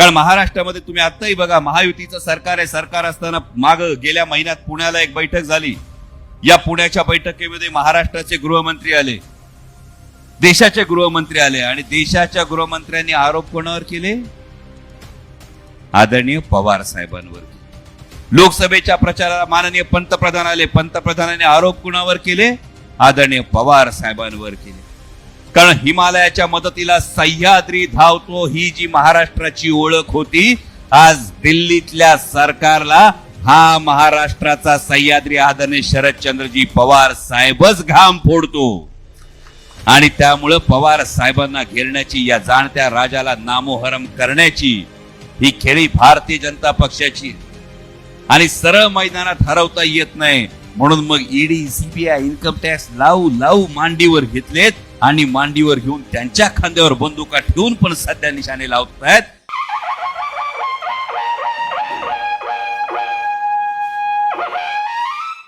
कारण महाराष्ट्रामध्ये तुम्ही आत्ताही बघा महायुतीचं सरकार आहे. सरकार असताना माग गेल्या महिन्यात पुण्याला एक बैठक झाली. या पुण्याच्या बैठकीमध्ये महाराष्ट्राचे गृहमंत्री आले. देशाचे गृहमंत्री आले आणि देशाच्या गृहमंत्र्यांनी आरोप कोणावर केले? आदरणीय पवार साहेबांवर. लोकसभेच्या प्रचाराला माननीय पंतप्रधान आले. पंतप्रधानांनी आरोप कुणावर केले? आदरणीय पवार साहेबांवर केले. कारण हिमालयाच्या मदतीला सह्याद्री धावतो ही जी महाराष्ट्राची ओळख होती आज दिल्लीतल्या सरकारला हा महाराष्ट्राचा सह्याद्री आदरणीय शरदचंद्रजी पवार साहेबच घाम फोडतो. आणि त्यामुळं पवार साहेबांना घेरण्याची या जाणत्या राजाला नामोहरम करण्याची ही खेळी भारतीय जनता पक्षाची. आणि सरळ मैदानात हरवता येत नाही. म्हणून मग ईडी सीबीआय इन्कम टॅक्स लावू लावू मांडीवर घेतलेत. आणि मांडीवर घेऊन त्यांच्या खांद्यावर बंदुका ठेवून पण सध्या निशाणे लावत आहेत